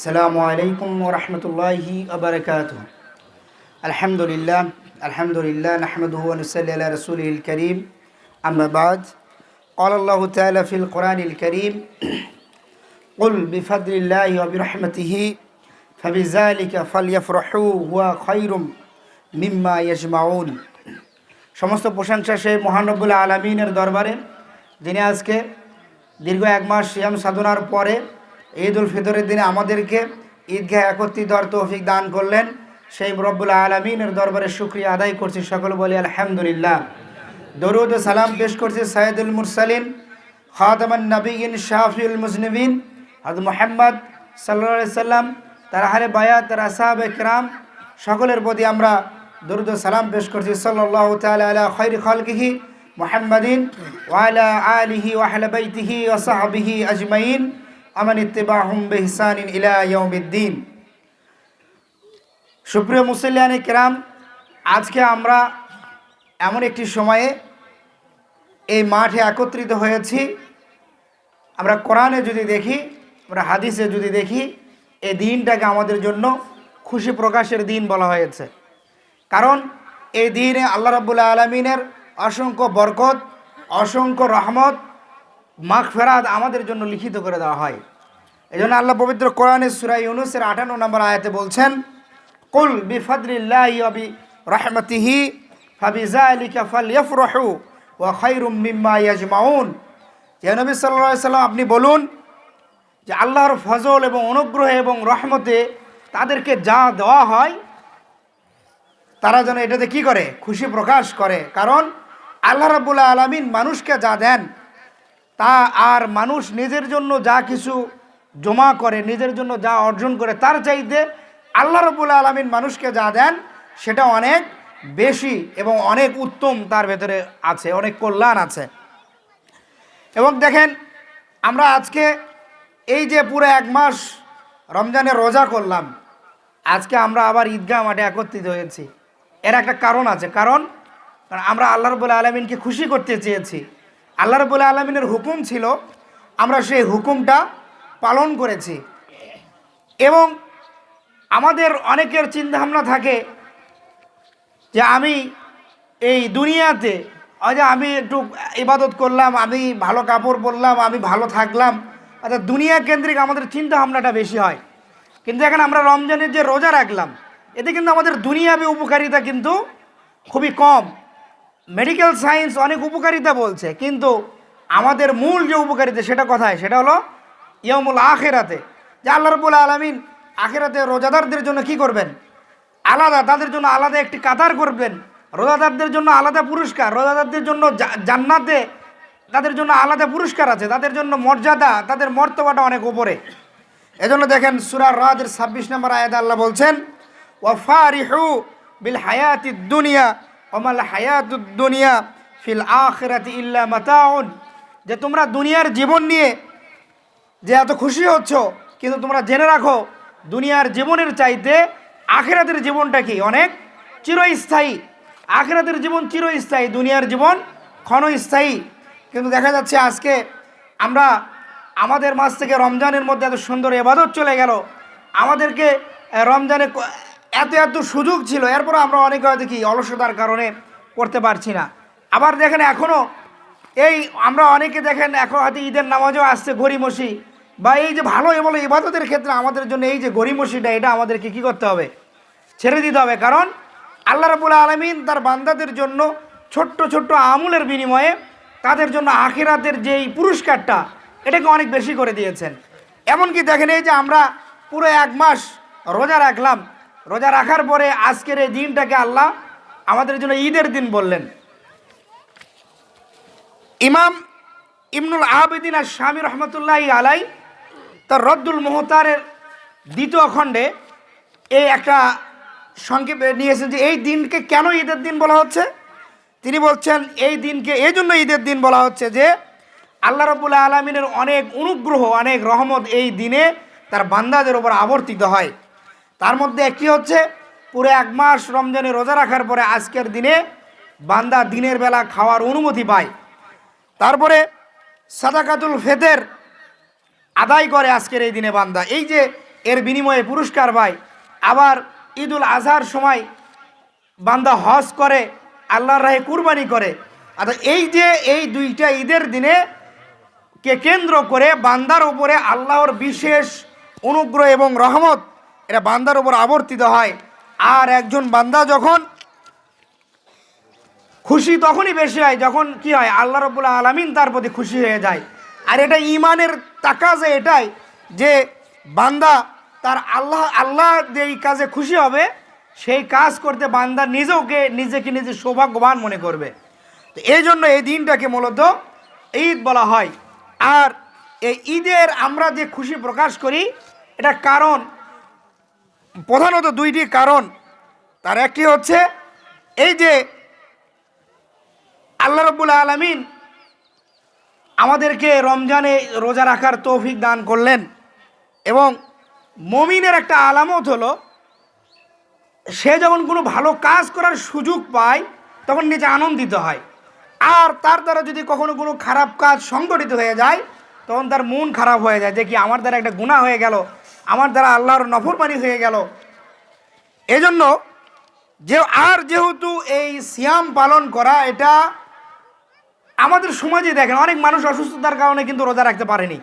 السلام عليكم ورحمة الله وبركاته الحمد لله الحمد لله نحمده ونصلي على رسوله الكريم أما بعد قال الله تعالى في القرآن الكريم قل بفضل الله وبرحمته فبذلك فليفرحوا هو خير مما يجمعون সমস্ত প্রশংসা সেই মহানবুল আলমিনের দরবারে যিনি আজকে দীর্ঘ এক মাস সিয়াম সাধনার পরে ঈদ উল ফিতরের দিনে আমাদেরকে ঈদগাহ একত্রিত হওয়ার তৌফিক দান করলেন। সেই রব্বুল আলমিনের দরবারে শুক্রিয়া আদায় করছি। সকল বলি আলহামদুলিল্লাহ। দরুদ সালাম পেশ করছি সৈয়দুল মুরসালিন, খাতামান নবীন শাফিউল মুজনবিন হজ মোহাম্মদ সাল্লা সাল্লাম, তার হারে বায়াত, তার আসাহাব একরাম সকলের প্রতি আমরা দরুদ সালাম পেশ করছি। সাল্লাহ তালা আলা খৈর খলকিহি মোহাম্মদিন ওয়ালা আলিহি ওয়াহলা বাইতিহি ওসাহাবিহি আজমাইন। আমান ইলা সুপ্রিয় মুসল্লিয়ানি কেরাম, আজকে আমরা এমন একটি সময়ে এই মাঠে একত্রিত হয়েছি। আমরা কোরআনে যদি দেখি, আমরা হাদিসে যদি দেখি, এই দিনটাকে আমাদের জন্য খুশি প্রকাশের দিন বলা হয়েছে। কারণ এই দিনে আল্লাহ রাবুল্লাহ আলমিনের অসংখ্য বরকত, অসংখ্য রহমত মাখ ফেরাত আমাদের জন্য লিখিত করে দেওয়া হয়। এই জন্য আল্লাহ পবিত্র কোরআনের সুরাই ইউনুসের আঠান্ন নম্বর আয়াতে বলছেন, কুল বিফাদরিল্লাহি অবি রহমতিহি ফাবিজা আলিকা ফাল ইয়ফরহু ও খৈরুম মিম্মা ইয়াজমাউন। যে নবী সাল্লাহ সাল্লাম আপনি বলুন যে আল্লাহর ফজল এবং অনুগ্রহ এবং রহমতে তাদেরকে যা দেওয়া হয়, তারা যেন এটাতে কি করে? খুশি প্রকাশ করে। কারণ আল্লাহ রাবুল্লাহ আলমিন মানুষকে যা দেন তা আর মানুষ নিজের জন্য যা কিছু জমা করে, নিজের জন্য যা অর্জন করে, তার চাইতে আল্লাহ রবুল্লা আলমিন মানুষকে যা দেন, সেটা অনেক বেশি এবং অনেক উত্তম তার ভেতরে আছে, অনেক কল্যাণ আছে। এবং দেখেন, আমরা আজকে এই যে পুরো এক মাস রমজানে রোজা করলাম, আজকে আমরা আবার ঈদগাহ মাঠে একত্রিত হয়েছি। এর একটা কারণ আছে, কারণ আমরা আল্লাহ রবুল্লা আলমিনকে খুশি করতে চেয়েছি। আল্লাহ রবুল্লা আলমিনের হুকুম ছিল, আমরা সেই হুকুমটা পালন করেছি। এবং আমাদের অনেকের চিন্তাভাবনা থাকে যে আমি এই দুনিয়াতে যে আমি একটু ইবাদত করলাম, আমি ভালো কাপড় পরলাম, আমি ভালো থাকলাম আচ্ছা দুনিয়া কেন্দ্রিক আমাদের চিন্তা ভাবনাটা বেশি হয়। কিন্তু এখন আমরা রমজানের যে রোজা রাখলাম, এতে কিন্তু আমাদের দুনিয়াবি উপকারিতা কিন্তু খুবই কম। মেডিকেল সায়েন্স অনেক উপকারিতা বলছে, কিন্তু আমাদের মূল যে উপকারিতা সেটা কোথায়? সেটা হলো ইয়মুল আখেরাতে। যে আল্লাহ রবুল আলমিন আখেরাতে রোজাদারদের জন্য কি করবেন? আলাদা, তাদের জন্য আলাদা একটি কাতার করবেন। রোজাদারদের জন্য আলাদা পুরস্কার, রোজাদারদের জন্য জান্নাতে তাদের জন্য আলাদা পুরস্কার আছে, তাদের জন্য মর্যাদা, তাদের মর্তবাটা অনেক উপরে। এজন্য দেখেন সুরার রাজের ছাব্বিশ নম্বর আয়াত আল্লাহ বলছেন ওয়াফারিহু বিল হায়াতি দুনিয়া ওমাল হায়াতুদ দুনিয়া ফিল আখেরাতি ইল্লা মাতাউন। যে তোমরা দুনিয়ার জীবন নিয়ে যে এত খুশি হচ্ছ, কিন্তু তোমরা জেনে রাখো, দুনিয়ার জীবনের চাইতে আখেরাতের জীবনটা কি? অনেক চিরস্থায়ী। আখেরাতের জীবন চিরস্থায়ী, দুনিয়ার জীবন ক্ষণস্থায়ী। কিন্তু দেখা যাচ্ছে আজকে আমরা আমাদের মাস থেকে রমজানের মধ্যে এত সুন্দর এবাদত চলে গেল। আমাদেরকে রমজানে এত এত সুযোগ ছিল এরপর আমরা অনেকে হয়তো কি অলসতার কারণে করতে পারছি না। আবার দেখেন এখনও এই আমরা অনেকে দেখেন এখন হয়তো ঈদের নামাজও আসছে গরিমসি বা এই যে ভালো এবং ইবাদতের ক্ষেত্রে আমাদের জন্য এই যে গরিমসিটা এটা আমাদেরকে কী করতে হবে? ছেড়ে দিতে হবে। কারণ আল্লাহ রাবুল আলমিন তার বান্দাদের জন্য ছোট্ট ছোট্ট আমুলের বিনিময়ে তাদের জন্য আখিরাতের যেই পুরস্কারটা, এটাকে অনেক বেশি করে দিয়েছেন। এমনকি দেখেন এই যে আমরা পুরো এক মাস রোজা রাখলাম রোজা রাখার পরে আজকের এই দিনটাকে আল্লাহ আমাদের জন্য ঈদের দিন বললেন। ইমাম ইমনুল আবেদিন আর স্বামী রহমতুল্লাহ আলাই তার রদ্দুল মোহতারের দ্বিতীয় খণ্ডে এই একটা সংক্ষেপ নিয়েছেন যে এই দিনকে কেন ঈদের দিন বলা হচ্ছে? তিনি বলছেন, এই দিনকে এই জন্য ঈদের দিন বলা হচ্ছে যে আল্লাহ রবুল্লা আলমিনের অনেক অনুগ্রহ, অনেক রহমত এই দিনে তার বান্দাদের ওপর আবর্তিত হয়। তার মধ্যে একটি হচ্ছে, পুরো এক মাস রমজানে রোজা রাখার পরে আজকের দিনে বান্দা দিনের বেলা খাওয়ার অনুমতি পায়। তারপরে সাদাকাতুল ফেদের আদায় করে আজকের এই দিনে বান্দা। এই যে এর বিনিময়ে পুরস্কার পায়, আবার ঈদুল আজহার সময় বান্দা হজ করে, আল্লাহর রাহে কুরবানি করে। আর এই যে এই দুইটা ঈদের দিনে কে কেন্দ্র করে বান্দার উপরে আল্লাহর বিশেষ অনুগ্রহ এবং রহমত এটা বান্দার উপর আবর্তিত হয়। আর একজন বান্দা যখন খুশি তখনই বেশি হয়, যখন কি হয়, আল্লাহ রবুল্লা আলমিন তার প্রতি খুশি হয়ে যায়। আর এটা ইমানের তাকাজে এটাই যে বান্দা তার আল্লাহ আল্লাহ যেই কাজে খুশি হবে, সেই কাজ করতে বান্দা নিজেওকে নিজেকে নিজে সৌভাগ্যবান মনে করবে। তো এই জন্য এই দিনটাকে মূলত ঈদ বলা হয়। আর এই ঈদের আমরা যে খুশি প্রকাশ করি, এটা কারণ প্রধানত দুইটি কারণ। তার একটি হচ্ছে, এই যে আল্লাহ রব্বুল আলমিন আমাদেরকে রমজানে রোজা রাখার তৌফিক দান করলেন এবং মমিনের একটা আলামত হলো, সে যখন কোনো ভালো কাজ করার সুযোগ পায়, তখন নিজে আনন্দিত হয়। আর তার দ্বারা যদি কখনো কোনো খারাপ কাজ সংগঠিত হয়ে যায়, তখন তার মন খারাপ হয়ে যায় যে কি আমার দ্বারা একটা গুণা হয়ে গেল। আমার দ্বারা আল্লাহর নফরমানি হয়ে গেল। এজন্য যে আর যেহেতু এই সিয়াম পালন করা, এটা আমাদের সমাজে দেখেন, অনেক মানুষ অসুস্থতার কারণে কিন্তু রোজা রাখতে পারেনি।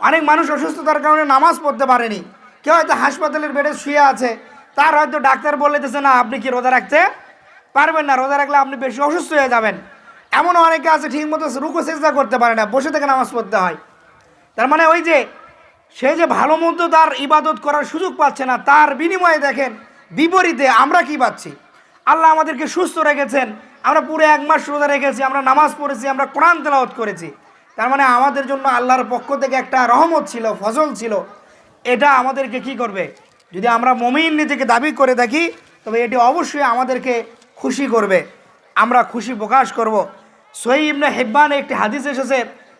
অনেক মানুষ অসুস্থতার কারণে নামাজ পড়তে পারেনি। কেউ হয়তো হাসপাতালের বেডে শুয়ে আছে, তার হয়তো ডাক্তার বলেতেছে না, আপনি কি রোজা রাখতে পারবেন না? রোজা রাখলে আপনি বেশি অসুস্থ হয়ে যাবেন। এমন অনেকে আছে ঠিক মতো রুকো চেষ্টা করতে পারে না, বসে থেকে নামাজ পড়তে হয়। তার মানে ওই যে সে যে ভালো মতো তার ইবাদত করার সুযোগ পাচ্ছে না, তার বিনিময়ে দেখেন, বিপরীতে আমরা কি পাচ্ছি? আল্লাহ আমাদেরকে সুস্থ রেখেছেন, আমরা পুরো এক মাস রোজা রেখেছি, আমরা নামাজ পড়েছি, আমরা কোরআন তেলাওয়াত করেছি। তার মানে আমাদের জন্য আল্লাহর পক্ষ থেকে একটা রহমত ছিল, ফজল ছিল। এটা আমাদেরকে কি করবে? যদি আমরা মমিন নিজেকে দাবি করে থাকি তবে এটি অবশ্যই আমাদেরকে খুশি করবে। আমরা খুশি প্রকাশ করব। সহি ইবনে হেব্বানে একটি হাদিস এসেছে,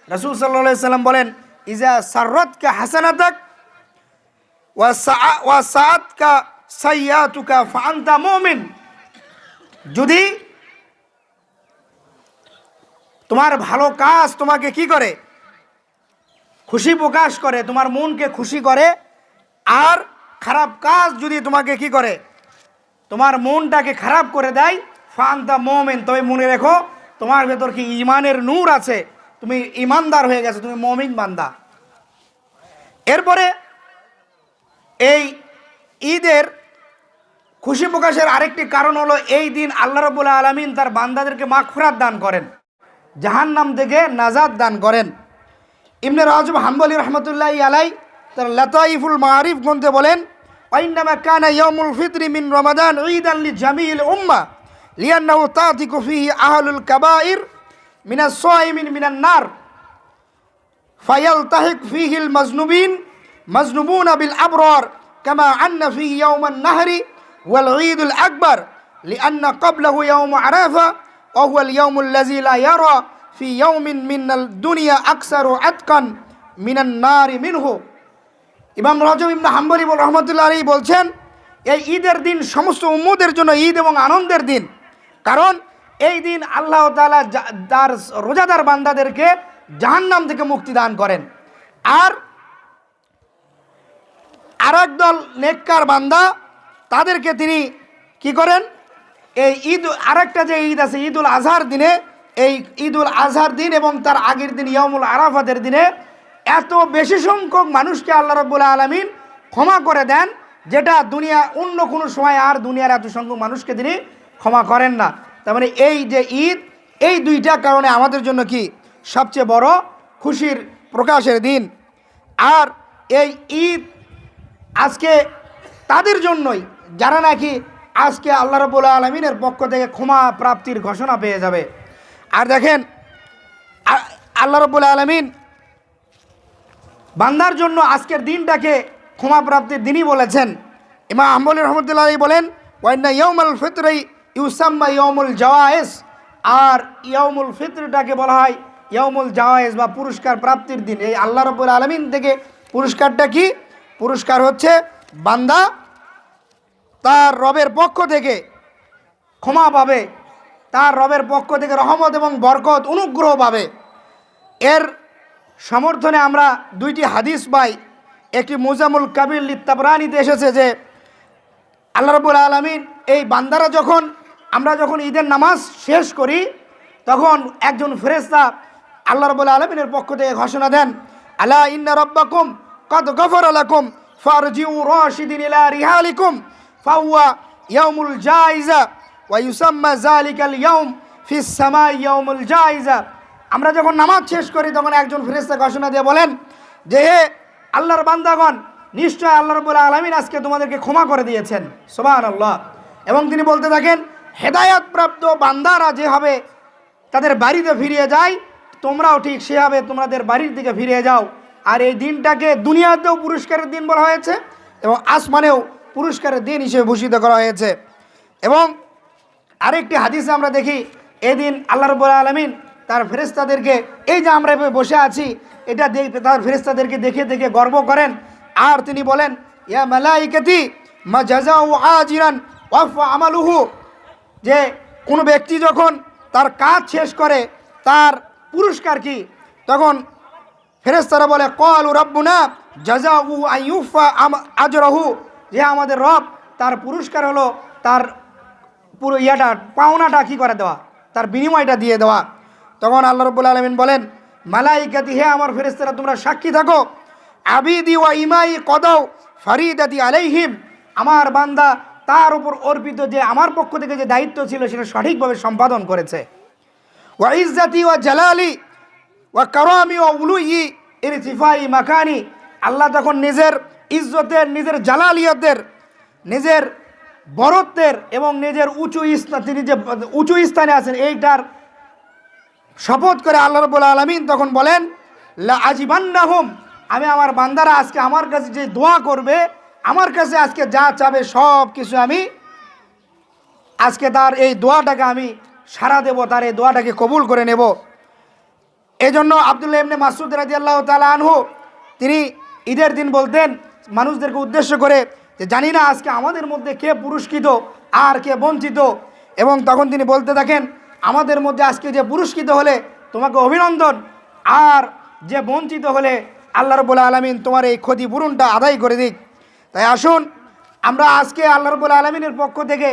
রসুল সাল্লাহ সাল্লাম বলেন ইজা সাররতকে হাসানাতাক ওয়া সাআতকা সাইয়াতুকা ফাআনতা যদি তোমার ভালো কাজ তোমাকে কি করে? খুশি প্রকাশ করে, তোমার মনকে খুশি করে, আর খারাপ কাজ যদি তোমাকে কি করে? তোমার মনটাকে খারাপ করে দেয় ফান্তা মোমেন। তবে মনে রেখো, তোমার ভেতর কি ইমানের নূর আছে? তুমি ইমানদার হয়ে গেছো, তুমি মমিন বান্দা। এরপরে এই ঈদের খুশি প্রকাশের আরেকটি কারণ হলো এই দিন আল্লাহ রবুল্লা আলমিন তার বান্দাদেরকে মাগফিরাত দান করেন, জাহান্নাম থেকে নাজাদ দান করেন। ইবনে রাজব হাম্বলি রহমতুল্লাহ আলাই তার লতাইফুল মারিফ গ্রন্থে বলেন, ওয়াইন্নামা কানা ইয়াউমুল ফিতরি মিন রমাদান ঈদান লি জামিল উম্মা লিয়ান্নাহু তাতিকু ফিহি আহলুল কাবাইর মিনাস সাইমিন মিনান নার فيلتحق فيه المذنوبين مذنوبون بالأبرار كما أن فيه يوم النهر والعيد الأكبر لأن قبله يوم عرفة وهو اليوم الذي لا يرى في يوم من الدنيا أكثر عتقا من النار منه ইমাম রজব ইবনে হাম্বলি বল রহমতুল্লাহ আলী বলছেন এই ঈদের দিন সমস্ত উম্মদের জন্য ঈদ এবং আনন্দের দিন কারণ এই দিন আল্লাহ তালা তার রোজাদার বান্দাদেরকে জাহান্নাম থেকে মুক্তি দান করেন। আর আর দল নেককার বান্দা, তাদেরকে তিনি কি করেন? এই ঈদ, আরেকটা যে ঈদ আছে, ঈদুল আজহার দিনে, এই ঈদুল আজহার দিন এবং তার আগের দিন ইয়মুল আরাফাতের দিনে এত বেশি সংখ্যক মানুষকে আল্লাহ রব্বুল আলমিন ক্ষমা করে দেন, যেটা দুনিয়া অন্য কোনো সময় আর দুনিয়ার এত সংখ্যক মানুষকে তিনি ক্ষমা করেন না। তার মানে এই যে ঈদ, এই দুইটা কারণে আমাদের জন্য কি সবচেয়ে বড় খুশির প্রকাশের দিন। আর এই ঈদ আজকে তাদের জন্যই, যারা নাকি আজকে আল্লাহ রবুল্লা আলমিনের পক্ষ থেকে ক্ষমা প্রাপ্তির ঘোষণা পেয়ে যাবে। আর দেখেন আল্লাহ রবুল্লা আলমিন বান্দার জন্য আজকের দিনটাকে ক্ষমা প্রাপ্তির দিনই বলেছেন। ইমা আহমল রহমতুল্লাহ বলেন ওয়াইনা ইয়মুল ফিতরই ইউসাম্মা ইয়মুল জওয়ায়েস আর ইয়মুল ফিতরটাকে বলা হয় ইয়মুল জওয়ায়েস বা পুরস্কার প্রাপ্তির দিন। এই আল্লাহ রবুল আলমিন থেকে পুরস্কারটা কি? পুরস্কার হচ্ছে বান্দা তার রবের পক্ষ থেকে ক্ষমা পাবে, তার রবের পক্ষ থেকে রহমত এবং বরকত, অনুগ্রহ পাবে। এর সমর্থনে আমরা দুইটি হাদিস পাই। একটি মুজামুল কাবির লিত্তাবরানিতে এসেছে যে, আল্লাহ রবুল আলমিন এই বান্দারা যখন আমরা যখন ঈদের নামাজ শেষ করি, তখন একজন ফেরেস্তা আল্লাহ রবুল আলমিনের পক্ষ থেকে ঘোষণা দেন আল্লাহ ইন্না রব্বাকুম কদ গফর আলাকুম ফারজিউ রশিদিন ইলা রিহালিকুম ফাওয়া ইয়াউমুল জাইজা ওয়া ইউসাম্মা যালিকাল ইয়াউম ফিস সামাই ইয়াউমুল জাইজা। আমরা যখন নামাজ শেষ করি, তখন একজন ফেরেস্তা ঘোষণা দিয়ে বলেন, যে হে আল্লাহর বান্দাগণ, নিশ্চয় আল্লাহ রবুল আলমিন আজকে তোমাদেরকে ক্ষমা করে দিয়েছেন। সোবান আল্লাহ এবং তিনি বলতে থাকেন হেদায়াতপ্রাপ্ত বান্দারা যেভাবে তাদের বাড়িতে ফিরিয়ে যায়, তোমরাও ঠিক সেভাবে তোমাদের বাড়ির দিকে ফিরিয়ে যাও। আর এই দিনটাকে দুনিয়াতেও পুরস্কারের দিন বলা হয়েছে এবং আসমানেও পুরস্কারের দিন হিসেবে ভূষিত করা হয়েছে। এবং আরেকটি হাদিসে আমরা দেখি, এদিন আল্লাহ রবুল আলমিন তার ফেরেস্তাদেরকে এই যে আমরা এভাবে বসে আছি, এটা তার ফেরেস্তাদেরকে দেখে দেখে গর্ব করেন। আর তিনি বলেন, ইয়া মালাইকাতি মা জাজাউ আজিরান ওয়াফ আমালুহু। যে কোনো ব্যক্তি যখন তার কাজ শেষ করে, তার পুরস্কার কি? তখন ফেরেস্তারা বলে, কল রব্বুনা জাজা উ আইউফা আজরহু। যে আমাদের রব তার পুরস্কার হলো, তার পুরো ইয়াটা, পাওনাটা কী করে দেওয়া? তার বিনিময়টা দিয়ে দেওয়া। তখন আল্লাহ রব্বুল আলমিন বলেন, মালাইকাতি, হে আমার ফেরেস্তারা তোমরা সাক্ষী থাকো। আবিদি ওয়া ইমাই কদৌ ফরিদাদি আলাইহিম। আমার বান্দা তার উপর অর্পিত যে আমার পক্ষ থেকে যে দায়িত্ব ছিল সেটা সঠিকভাবে সম্পাদন করেছে। ওয়া ইজ্জাতি ওয়া জালালি ওয়া কারামি ওয়া উলুই সিফাই মাকানি। আল্লাহ তখন নিজের ইজ্জতের, নিজের জালালিয়তের, নিজের বরত্বের এবং নিজের উঁচু স্থান তিনি যে উঁচু স্থানে আছেন এইটার শপথ করে আল্লাহ রবুল আলমিন তখন বলেন আজিবান্নাহুম, আমি আমার বান্দারা আজকে আমার কাছে যে দোয়া করবে আমার কাছে আজকে যা চাবে সব কিছু আমি আজকে তার এই দোয়াটাকে আমি সারা দেব, তার এই দোয়াটাকে কবুল করে নেব। এই জন্য আবদুল্লাহ এমনি মাসুদ রাজি আল্লাহ তালা আনহু, তিনি ঈদের দিন বলতেন, মানুষদেরকে উদ্দেশ্য করে যে জানি না আজকে আমাদের মধ্যে কে পুরস্কৃত, আর কে বঞ্চিত। এবং তখন তিনি বলতে থাকেন, আমাদের মধ্যে আজকে যে পুরস্কৃত হলে তোমাকে অভিনন্দন, আর যে বঞ্চিত হলে আল্লাহ রবুল্লা আলমিন তোমার এই ক্ষতিপূরণটা আদায় করে দিক। তাই আসুন, আমরা আজকে আল্লাহ রবুল্লা আলমিনের পক্ষ থেকে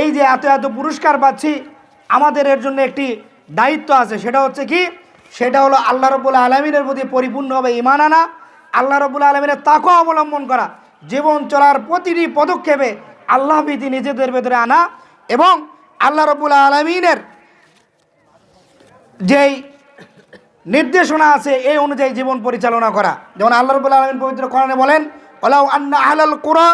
এই যে এত এত পুরস্কার পাচ্ছি, আমাদের এর জন্য একটি দায়িত্ব আছে। সেটা হচ্ছে কি? সেটা হলো আল্লাহ রবুল্লা আলমিনের প্রতি পরিপূর্ণভাবে ইমান আনা, আল্লাহ রবুল্লা আলমিনের তাকে অবলম্বন করা, জীবন চলার প্রতিটি পদক্ষেপে আল্লাহ ভীতি নিজেদের ভেতরে আনা এবং আল্লাহ রবুল্লা আলমিনের যেই নির্দেশনা আছে, এই অনুযায়ী জীবন পরিচালনা করা। যেমন আল্লাহ রবুল্লা আলমিন পবিত্র কোরআনে বলেন ওলাউ আন্না আহলাল কুরা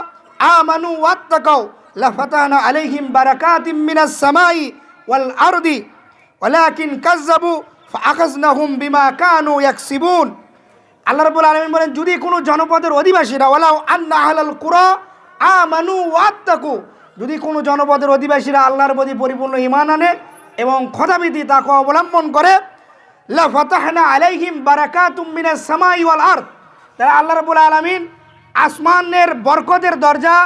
আমানু ওয়াত্তাকাউ লাফাতানা আলাইহিম বারাকাতিম মিনাস সামাই ওয়াল আরদি ওয়ালাকিন কাজ্জাবু ফাআখাযনাহুম বিমা কানু ইয়াকসিবুন। আল্লাহ রাব্বুল আলামিন বলেন, যদি কোনো জনপদের অধিবাসীরা ওয়ালাউ আন্না আহলাল কুরা আমানু ওয়াত্তাকু, যদি কোনো জনপদের অধিবাসীরা আল্লাহর প্রতি পরিপূর্ণ ইমান আনে এবং খোদাবিধি তাকে অবলম্বন করে লা ফাতাহনা আলাইহিম বারাকাতুম মিনাস সামাই ওয়াল আরদ। তারা আল্লাহ রাব্বুল আলামিন আসমানের বরকতের দরজা,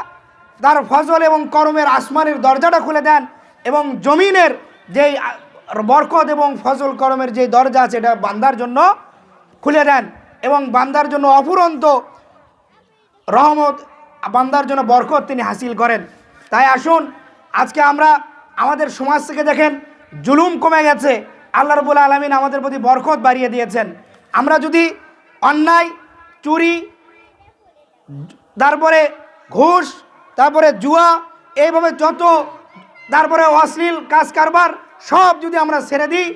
তার ফজল এবং করমের আসমানের দরজাটা খুলে দেন এবং জমিনের যেই বরকত এবং ফজল করমের যে দরজা আছে, এটা বান্দার জন্য খুলে দেন এবং বান্দার জন্য অফুরন্ত রহমত, বান্দার জন্য বরকত তিনি হাসিল করেন। তাই আসুন, আজকে আমরা আমাদের সমাজ থেকে দেখেন, জুলুম কমে গেছে। আল্লাহ রবুল আলমিন আমাদের প্রতি বরকত বাড়িয়ে দিয়েছেন। আমরা যদি অন্যায়, চুরি তারপরে ঘুষ, তারপরে জুয়া, এইভাবে যত, তারপরে অশ্লীল কাজ কারবার, সব যদি আমরা ছেড়ে দিই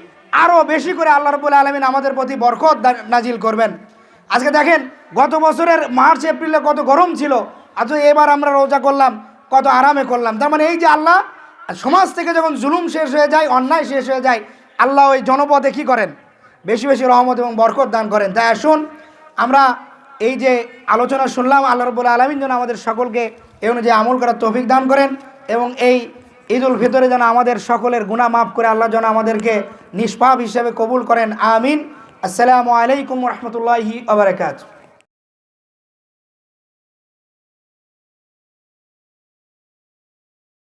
আরও বেশি করে আল্লাহ রবুল আলমিন আমাদের প্রতি বরকত নাজিল করবেন। আজকে দেখেন, গত বছরের মার্চ, এপ্রিলে কত গরম ছিল, আজ এবার আমরা রোজা করলাম, কত আরামে করলাম। তার মানে এই যে আল্লাহ, সমাজ থেকে যখন জুলুম শেষ হয়ে যায়, অন্যায় শেষ হয়ে যায়, আল্লাহ ওই জনপদে কী করেন? বেশি বেশি রহমত এবং বরকত দান করেন। তাই আসুন, আমরা এই যে আলোচনা শুনলাম, আল্লাহ রবুল্লা আলমিন যেন আমাদের সকলকে এই অনুযায়ী আমল করার তৌফিক দান করেন এবং এই ঈদ উল ফিতরে যেন আমাদের সকলের গুণা মাফ করে আল্লাহ যেন আমাদেরকে নিষ্পাপ হিসেবে কবুল করেন, আমিন। আসসালামু আলাইকুম রহমতুল্লাহি আবরকাত